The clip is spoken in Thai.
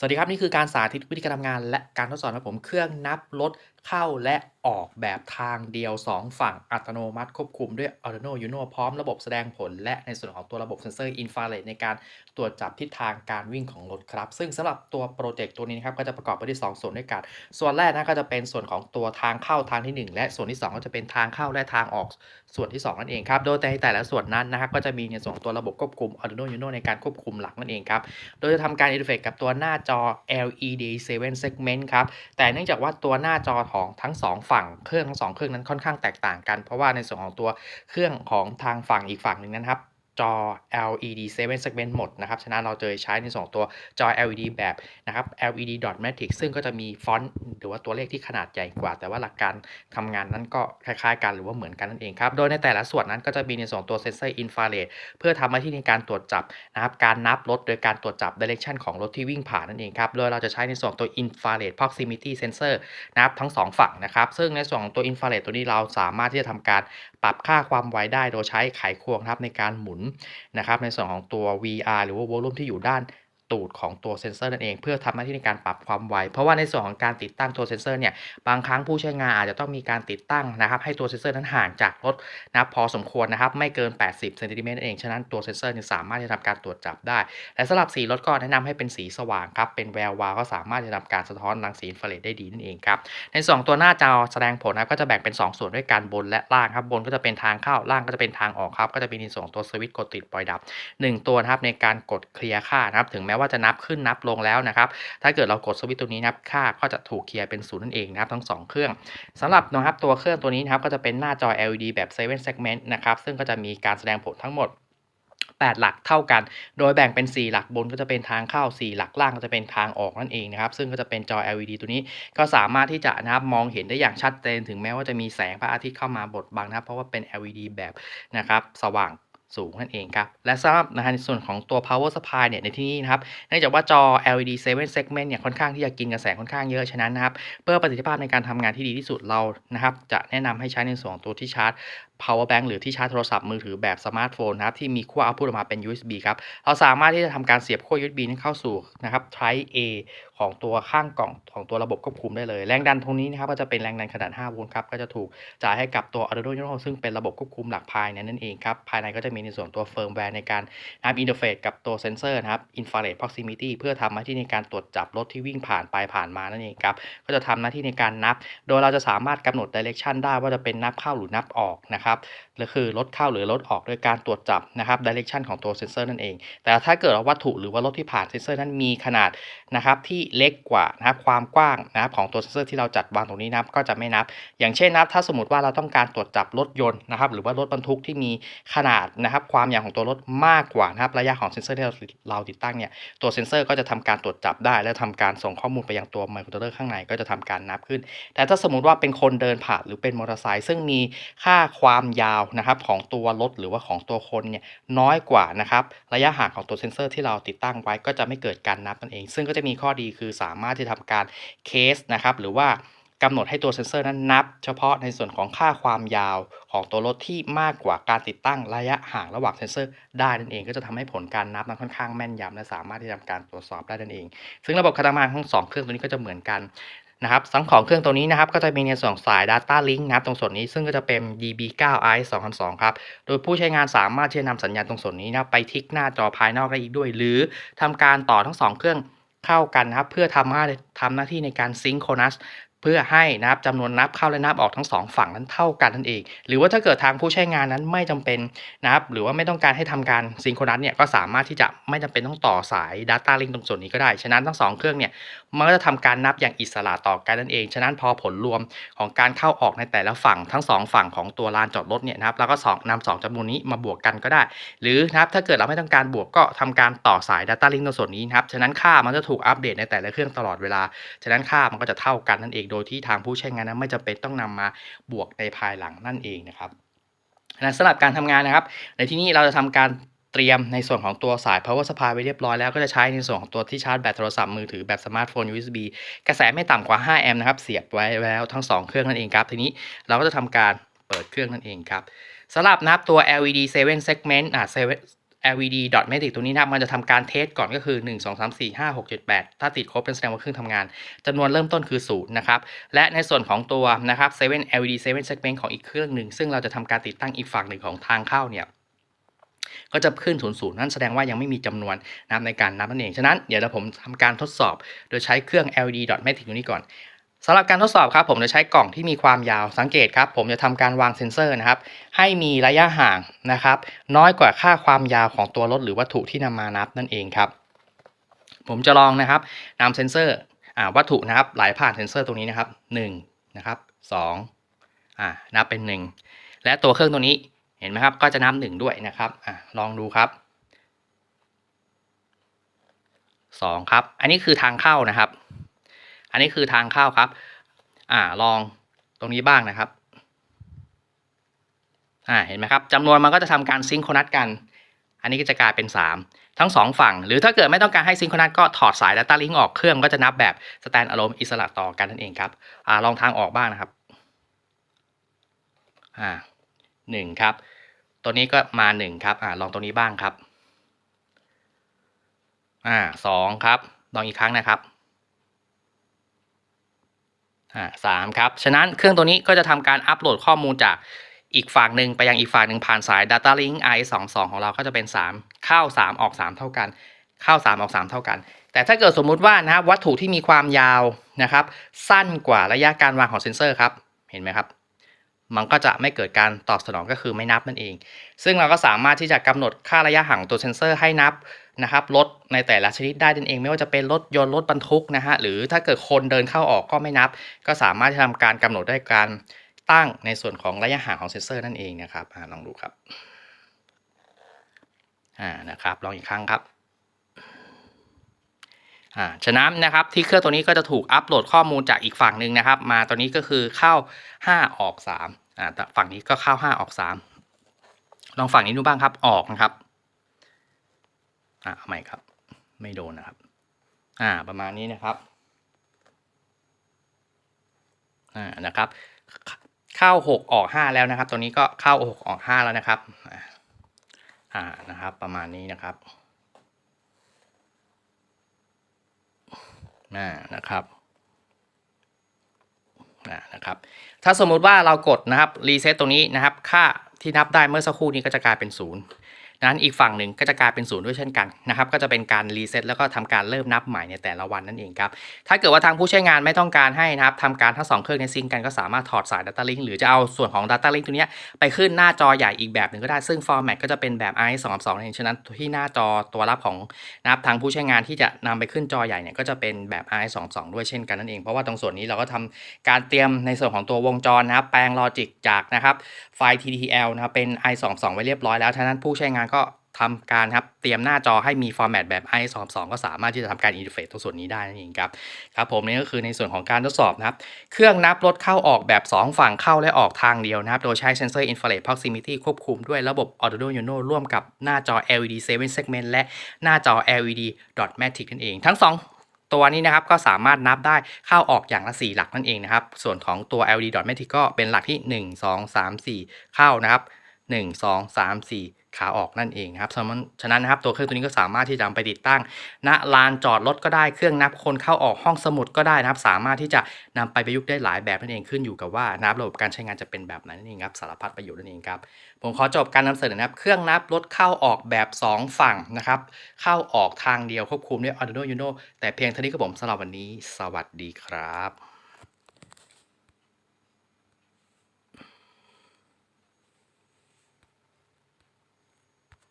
สวัสดีครับ นี่คือการสาธิตวิธีการทำงานและการทดสอบนะครับผมเครื่องนับลดเข้าและออกแบบทางเดียว 2 ฝั่งอัตโนมัติควบคุมด้วย Arduino Uno พร้อมระบบแสดงผล และในส่วนของตัวระบบเซ็นเซอร์อินฟราเรดในการตรวจจับทิศทางการวิ่งของรถครับ ซึ่งสำหรับตัวโปรเจกต์ตัวนี้นะครับก็จะประกอบไปด้วย 2 ส่วนด้วยกัน ส่วนแรกนะก็จะเป็นส่วนของตัวทางเข้าทางที่ 1 และส่วนที่ 2 ก็จะเป็นทางเข้าและทางออกส่วนที่ 2 นั่นเองครับ โดยในแต่ละส่วนนั้นนะครับก็จะมีในส่วนของตัวระบบควบคุม Arduino Uno ในการควบคุมหลักนั่นเองครับ โดยจะทำการอินเทอร์เฟซกับตัวหน้าจอ LED 7 segment ครับ แต่เนื่องจากว่าตัวหน้าจอของทั้ง 2 ฝั่งเครื่องทั้ง2เครื่องนั้นค่อนข้างแตกต่างกัน เพราะว่าในส่วนของตัวเครื่องของทางฝั่งอีกฝั่งหนึ่งนะครับ จอ LED 7 segment หมดนะครับ ฉะนั้นเราเจะใช้ในสองตัวจอ LED แบบนะครับ LED dot matrix ซึ่งก็จะมีฟอนต์หรือว่าตัวเลขที่ขนาดใหญ่กว่า แต่ว่าหลักการทำงานนั้นก็คล้ายๆ กันหรือว่าเหมือนกันนั่นเองครับ โดยในแต่ละส่วนนั้นก็จะมีในสองตัวเซนเซอร์อินฟราเรดเพื่อทำหน้าที่ในการตรวจจับนะครับ การนับรถโดยการตรวจจับ direction ของรถที่วิ่งผ่านนั่นเองครับ โดยเราจะใช้ในส่วนของตัว infrared proximity sensor นะครับทั้ง 2 ฝั่งนะครับ ซึ่งในส่วนของตัว infrared ตัวนี้เราสามารถที่จะทำการปรับค่าความไวได้โดยใช้ไขควงครับในการหมุนนะครับในส่วนของตัว VR หรือว่า volume ที่อยู่ด้าน ตูดของตัวเซนเซอร์นั่นเอง เพื่อทำหน้าที่ในการปรับความไว เพราะว่าในส่วนของการติดตั้งตัวเซนเซอร์เนี่ยบางครั้งผู้ใช้งานอาจจะต้องมีการติดตั้งนะครับให้ตัวเซนเซอร์นั้นห่างจากรถนะพอสมควรนะครับไม่เกิน 80เซนติเมตรนั่นเองฉะนั้นตัวเซนเซอร์เนี่ยสามารถที่จะทำการตรวจจับได้ และสำหรับสีรถก็แนะนำให้เป็นสีสว่างครับเป็นแวววาวก็สามารถจะทำการสะท้อนรังสีอินฟราเรดได้ดีนั่นเองครับในส่วนของตัวหน้าจอแสดงผลนะก็จะแบ่งเป็น 2 ส่วนด้วยกันบนและล่างครับบนก็จะเป็นทางเข้าล่างก็จะเป็นทางออกครับก็จะมีในส่วนของตัวสวิตช์กดติดปล่อยดับ 1 ตัวนะครับในการกดเคลียร์ค่านะครับถึงแม้ว่าจะนับขึ้นนับลงแล้วนะครับ ถ้าเกิดเรากดสวิตช์ตัวนี้นะครับ ค่าก็จะถูกเคลียร์เป็นศูนย์นั่นเองนะครับ ทั้ง 2 เครื่องสำหรับนะครับตัวเครื่องตัวนี้นะครับก็จะเป็นหน้าจอ LED แบบ7 segment นะครับ ซึ่งก็จะมีการแสดงผลทั้งหมด8 หลักเท่ากัน โดยแบ่งเป็น 4 หลักบนก็จะเป็นทางเข้า 4 หลักล่างก็จะเป็นทางออกนั่นเองนะครับ ซึ่งก็จะเป็นจอ LED ตัวนี้ก็สามารถที่จะนะครับมองเห็นได้อย่างชัดเจนถึงแม้ว่าจะมีแสงพระอาทิตย์เข้ามาบดบังนะครับ เพราะว่าเป็น LED แบบนะครับสว่าง สูงนั่นเองครับ และสำหรับนะฮะในส่วนของตัว power supply เนี่ยในที่นี้นะครับเนื่องจากว่าจอ LED 7 segment เนี่ยค่อนข้างที่จะกินกระแสค่อนข้างเยอะฉะนั้นนะครับเพื่อประสิทธิภาพในการทำงานที่ดีที่สุดเรานะครับจะแนะนำให้ใช้ในส่วนของตัวที่ชาร์จ power bank หรือที่ชาร์จโทรศัพท์มือถือแบบสมาร์ทโฟนนะครับที่มีขั้ว output ออกมาเป็น USB ครับ เราสามารถที่จะทำการเสียบขั้ว USB นั้เข้าสู่นะครับ Type A ของตัวข้างกล่องของตัวระบบควบคุมได้เลย แรงดันตรงนี้นะครับก็จะเป็นแรงดันขนาด 5 โวลต์ครับ ก็จะถูกจ่ายให้กับตัว Arduino Uno ซึ่งเป็นระบบควบคุมหลักภายในนั่นเองครับ ภายในก็จะมีในส่วนตัวเฟิร์มแวร์ในการนะครับอินเทอร์เฟซกับตัวเซนเซอร์นะครับ infrared proximity เพื่อทำหน้าที่ในการตรวจจับรถที่วิ่งผ่านไปผ่านมานั่นเองครับก็จะทำหน้าที่ในการนับ โดยเราจะสามารถกำหนด direction ได้ว่าจะเป็นนับเข้าหรือนับออกนะครับหรือคือรถเข้าหรือรถออกโดยการตรวจจับนะครับ direction ของตัวเซนเซอร์นั่นเอง แต่ถ้าเกิดวัตถุหรือว่ารถที่ผ่านเซนเซอร์นั้นมีขนาดนะครับที่เล็กกว่านะครับความกว้างนะครับของตัวเซนเซอร์ที่เราจัดวางตรงนี้นับก็จะไม่นับ อย่างเช่นนับ ถ้าสมมติว่าเราต้องการตรวจจับรถยนต์นะครับหรือว่ารถบรรทุกที่มีขนาดนะครับความยาวของตัวรถมากกว่านะครับระยะของเซนเซอร์ที่เราเราติดตั้งเนี่ยตัวเซนเซอร์ก็จะทำการตรวจจับได้ และทำการส่งข้อมูลไปยังตัวไมโครคอนโทรเลอร์ข้างในก็จะทำการนับขึ้น แต่ถ้าสมมติว่าเป็นคนเดินผ่านหรือเป็นมอเตอร์ไซค์ซึ่งมีค่าความความยาวนะครับของตัวรถหรือว่าของตัวคนเนี่ยน้อยกว่านะครับระยะห่างของตัวเซนเซอร์ที่เราติดตั้งไว้ก็จะไม่เกิดการนับนั่นเอง ซึ่งก็จะมีข้อดีคือสามารถที่ทำการเคสนะครับหรือว่ากำหนดให้ตัวเซนเซอร์นั้นนับ เฉพาะในส่วนของค่าความยาวของตัวรถที่มากกว่าการติดตั้งระยะห่างระหว่างเซนเซอร์ได้นั่นเองก็จะทำให้ผลการนับนั้นค่อนข้างแม่นยำและสามารถที่จะทำการตรวจสอบได้นั่นเอง ซึ่งระบบการทำงานของสองเครื่องตัวนี้ก็จะเหมือนกัน นะครับสังของเครื่องตัวนี้นะครับก็จะมีในส่วนของสาย Data Link นะครับตรงส่วนนี้ซึ่งก็จะเป็น DB9i 2002ครับโดยผู้ใช้งานสามารถที่จะนำสัญญาณตรงส่วนนี้นะครับไปทิกหน้าจอภายนอกได้อีกด้วย หรือทำการต่อทั้งสองเครื่องเข้ากันนะครับเพื่อทำหน้าทำหน้าที่ในการซิงโครนัส เพื่อให้นะครับจำนวนนับเข้าและนับออกทั้งสองฝั่งนั้นเท่ากันนั่นเอง หรือว่าถ้าเกิดทางผู้ใช้งานนั้นไม่จำเป็นนะครับหรือว่าไม่ต้องการให้ทำการซิงโครนัสเนี่ยก็สามารถที่จะไม่จำเป็นต้องต่อสาย Data Link ตรงส่วนนี้ก็ได้ ฉะนั้นทั้งสองเครื่องเนี่ยมันก็จะทำการนับอย่างอิสระต่อกันนั่นเอง ฉะนั้นพอผลรวมของการเข้าออกในแต่ละฝั่งทั้งสองฝั่งของตัวลานจอดรถเนี่ยนะครับแล้วก็สองนำสองจำนวนนี้มาบวกกันก็ได้ หรือนะครับถ้าเกิดเราไม่ต้องการบวกก็ทำการต่อสาย Data Link ตรงส่วนนี้นะครับฉะนั้นค่ามันจะถูกอัปเดตในแต่ละเครื่องตลอดเวลา ฉะนั้นค่ามันก็จะเท่ากันนั่นเองโดยที่ทางผู้ใช้งานนั้นไม่จำเป็นต้องนำมาบวกในภายหลังนั่นเองนะครับนะสำหรับการทำงานนะครับ ในที่นี้เราจะทำการเตรียมในส่วนของตัวสาย power supply ไว้เรียบร้อยแล้วก็จะใช้ในส่วนของตัวที่ชาร์จแบตโทรศัพท์มือถือแบบสมาร์ทโฟน USB กระแสไม่ต่ำกว่า 5 แอมป์นะครับ เสียบไว้แล้วทั้ง 2 เครื่องนั่นเองครับ ทีนี้เราก็จะทำการเปิดเครื่องนั่นเองครับสำหรับนะครับตัว LED 7 segment อ่า led.matic ตัวนี้นะครับมันจะทำการเทสก่อนก็คือ 1 2 3 4 5 6 7 8 ถ้าติดครบเป็นแสดงว่าเครื่องทำงานจำนวนเริ่มต้นคือ0นะครับและในส่วนของตัวนะครับ7 LED 7 segment ของอีกเครื่องหนึ่ง ซึ่งเราจะทำการติดตั้งอีกฝั่งหนึ่งของทางเข้าเนี่ยก็จะขึ้น00นั่นแสดงว่ายังไม่มีจำนวนนับในการนับนั่นเอง ฉะนั้นเดี๋ยวเราผมทำการทดสอบ โดยใช้เครื่อง LED.matic ตัวนี้ก่อน สำหรับการทดสอบครับผมจะใช้กล่องที่มีความยาวสังเกตครับ ผมจะทำการวางเซ็นเซอร์นะครับ ให้มีระยะห่างนะครับ น้อยกว่าค่าความยาวของตัวรถหรือวัตถุที่นำมานับนั่นเองครับ ผมจะลองนะครับนำเซ็นเซอร์อ่าวัตถุนะครับไหลผ่านเซ็นเซอร์ตรงนี้นะครับ1นะครับ2อ่านับเป็น 1 และตัวเครื่องตัวนี้เห็นไหมครับ ก็จะนับ1ด้วยนะครับอ่าลองดูครับ2ครับ อันนี้คือทางเข้านะครับ อันนี้คือทางเข้าครับ อ่าลองตรงนี้บ้างนะครับ อ่าเห็นไหมครับจำนวนมันก็จะทำการซิงโครนัสกัน อันนี้ก็จะกลายเป็น 3 ทั้ง 2 ฝั่ง หรือถ้าเกิดไม่ต้องการให้ซิงโครนัสก็ถอดสาย Data Link ออกเครื่องก็จะนับแบบ stand alone อิสระต่อกันนั่นเองครับอ่าลองทางออกบ้างนะครับอ่าหนึ่งครับ ตัวนี้ก็มา1ครับอ่าลองตัวนี้บ้างครับอ่าสองครับ ลองอีกครั้งนะครับ สามครับ ฉะนั้นเครื่องตัวนี้ก็จะทำการอัปโหลดข้อมูลจากอีกฝั่งหนึ่งไปยังอีกฝั่งหนึ่งผ่านสาย Data Link i22 ของเราก็จะเป็น 3 เข้า 3 ออก 3 เท่ากัน เข้า 3 ออก 3 เท่ากัน แต่ถ้าเกิดสมมุติว่านะครับวัตถุที่มีความยาวนะครับ สั้นกว่าระยะการวางของเซ็นเซอร์ครับ เห็นไหมครับ มันก็จะไม่เกิดการตอบสนองก็คือไม่นับนั่นเอง ซึ่งเราก็สามารถที่จะกำหนดค่าระยะห่างของตัวเซ็นเซอร์ให้นับ นะครับรถในแต่ละชนิดได้นั่นเอง ไม่ว่าจะเป็นรถยนต์รถบรรทุกนะฮะหรือถ้าเกิดคนเดินเข้าออกก็ไม่นับ ก็สามารถที่ทำการกำหนดได้การตั้งในส่วนของระยะห่างของเซ็นเซอร์นั่นเองนะครับอลองดูครับอ่านะครับลองอีกครั้งครับอ่าฉะนั้นนะครับที่เครื่องตัวนี้ก็จะถูกอัปโหลดข้อมูลจากอีกฝั่งหนึ่งนะครับ มาตัวนี้ก็คือเข้า 5 ออก3อ่าฝั่งนี้ก็เข้า 5 ออก 3 ลองฝั่งนี้ดูบ้างครับออกนะครับ อ่าใหม่ครับ ไม่โดนนะครับ อ่า ประมาณนี้นะครับ อ่า นะครับ เข้า6ออก5แล้วนะครับ ตัวนี้ก็เข้า6ออก5แล้วนะครับ อ่า นะครับ ประมาณนี้นะครับ อ่า นะครับอ่านะครับ ถ้าสมมุติว่าเรากดนะครับรีเซ็ตตรงนี้นะครับ ค่าที่นับได้เมื่อสักครู่นี้ก็จะกลายเป็น 0 นั้นอีกฝั่งหนึ่งก็จะกลายเป็นศูนย์ด้วยเช่นกันนะครับก็จะเป็นการรีเซ็ตแล้วก็ทำการเริ่มนับใหม่ในแต่ละวันนั่นเองครับถ้าเกิดว่าทางผู้ใช้งานไม่ต้องการให้นะครับทำการทั้งสองเครื่องในซิงกันก็สามารถถอดสาย Data Link หรือจะเอาส่วนของ Data Link ตัวนี้ไปขึ้นหน้าจอใหญ่อีกแบบหนึ่งก็ได้ซึ่ง Format ก็จะเป็นแบบ i 2 2นั่นเองฉะนั้นที่หน้าจอตัวรับของนะครับทางผู้ใช้งานที่จะนำไปขึ้นจอใหญ่เนี่ยก็จะเป็นแบบ i 2 2ด้วยเช่นกันนั่นเองเพราะว่าตรงส่วนนี้เราก็ทำการเตรียมในส่วนของตัววงจรนะครับแปลงลอจิกจากนะครับไฟล์ TTL นะครับเป็น i 2 2ไว้เรียบร้อยแล้วฉะนั้นผู้ใช้งานก็ทำการครับเตรียมหน้าจอให้มีฟอร์แมตแบบ i 2 2ก็สามารถที่จะทำการอินเทอร์เฟซตรงส่วนนี้ได้นั่นเองครับครับผมนี่ก็คือในส่วนของการทดสอบนะครับ เครื่องนับรถเข้าออกแบบ 2 ฝั่งเข้าและออกทางเดียวนะครับ โดยใช้เซนเซอร์ infrared proximity ควบคุมด้วยระบบ Arduino Uno ร่วมกับหน้าจอ LED 7 segment และหน้าจอ LED dot matic นั่นเอง ทั้ง 2ตัวนี้นะครับก็สามารถนับได้เข้าออกอย่างละ 4 หลักนั่นเองนะครับ ส่วนของตัว LED dot matic ก็เป็นหลักที่ 1 2 3 4 เข้านะครับ 1 2 3 4 ขาออกนั่นเองครับฉะนั้นนะครับตัวเครื่องตัวนี้ก็สามารถที่จะไปติดตั้งณลานจอดรถก็ได้เครื่องนับคนเข้าออกห้องสมุดก็ได้นะครับ สามารถที่จะนำไปประยุกต์ได้หลายแบบนั่นเองขึ้นอยู่กับว่านะครับระบบการใช้งานจะเป็นแบบไหนนั่นเองครับสารพัดประโยชน์นั่นเองครับผมขอจบการนำเสนอนะครับเครื่องนับรถเข้าออกแบบ 2 ฝั่งนะครับเข้าออกทางเดียวควบคุมด้วย Arduino Uno แต่เพียงเท่านี้ก็ผมสำหรับวันนี้ สวัสดีครับ